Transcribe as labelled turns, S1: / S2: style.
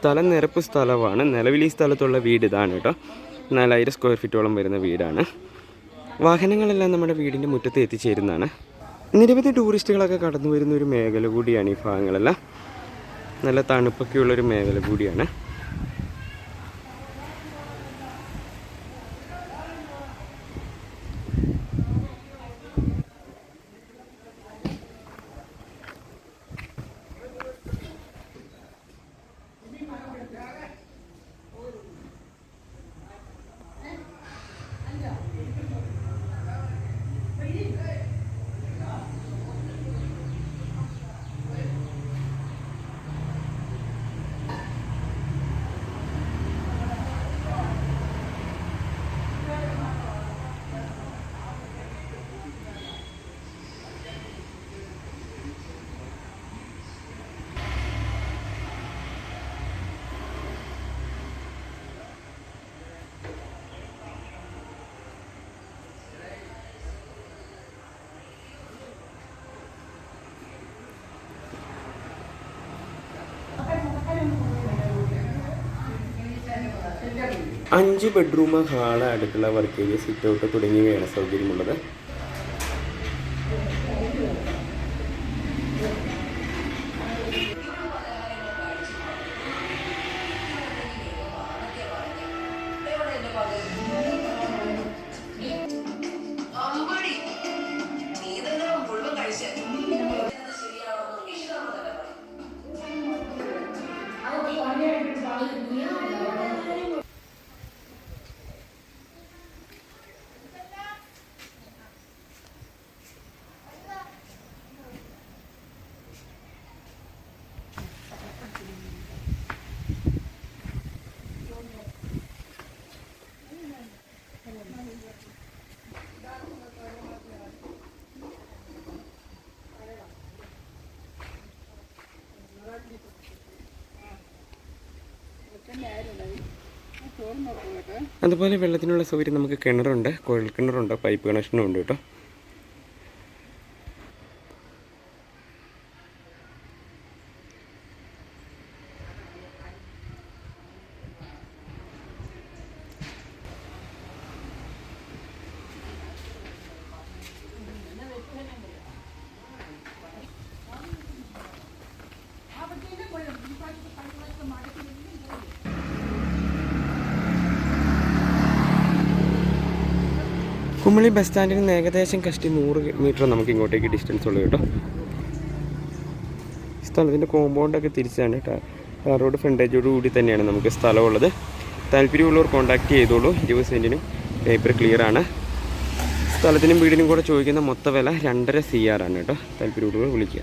S1: സ്ഥലം നിരപ്പ് സ്ഥലമാണ്. നിലവിൽ ഈ സ്ഥലത്തുള്ള വീട് ഇതാണ് കേട്ടോ. നാലായിരം സ്ക്വയർ ഫീറ്റോളം വരുന്ന വീടാണ്. വാഹനങ്ങളെല്ലാം നമ്മുടെ വീടിന്റെ മുറ്റത്ത് എത്തിച്ചേരുന്നതാണ്. നിരവധി ടൂറിസ്റ്റുകളൊക്കെ കടന്നു വരുന്ന ഒരു മേഖല കൂടിയാണ് ഈ ഭാഗങ്ങളെല്ലാം. നല്ല തണുപ്പൊക്കെയുള്ളൊരു മേഖല കൂടിയാണ്. അഞ്ച് ബെഡ്റൂം ഹാൾ അടുക്കള വർക്ക് ഏരിയ സിറ്റ് ഔട്ട് തുടങ്ങിയവയാണ് സൗകര്യമുള്ളത്. അതുപോലെ വെള്ളത്തിനുള്ള സൗകര്യം നമുക്ക് കിണറുണ്ട് കുഴൽ കിണറുണ്ട് പൈപ്പ് കണക്ഷനും ഉണ്ട് കേട്ടോ. കുമളി ബസ് സ്റ്റാൻഡിൽ നിന്ന് ഏകദേശം കഷ്ടി നൂറ് മീറ്റർ നമുക്ക് ഇങ്ങോട്ടേക്ക് ഡിസ്റ്റൻസ് ഉള്ളൂ കേട്ടോ. സ്ഥലത്തിന്റെ കോമ്പൗണ്ടൊക്കെ തിരിച്ചാണ് കേട്ടോ. റോഡ് ഫ്രണ്ടേജോട് കൂടി തന്നെയാണ് നമുക്ക് സ്ഥലമുള്ളത്. താല്പര്യമുള്ളവർ കോൺടാക്ട് ചെയ്തോളൂ. ഇരുപത് സെന്റിനും പേപ്പർ ക്ലിയർ ആണ്. സ്ഥലത്തിനും വീടിനും കൂടെ ചോദിക്കുന്ന മൊത്ത വില രണ്ടര സി ആർ ആണ് കേട്ടോ. താല്പര്യമുള്ളവർ വിളിക്കുക.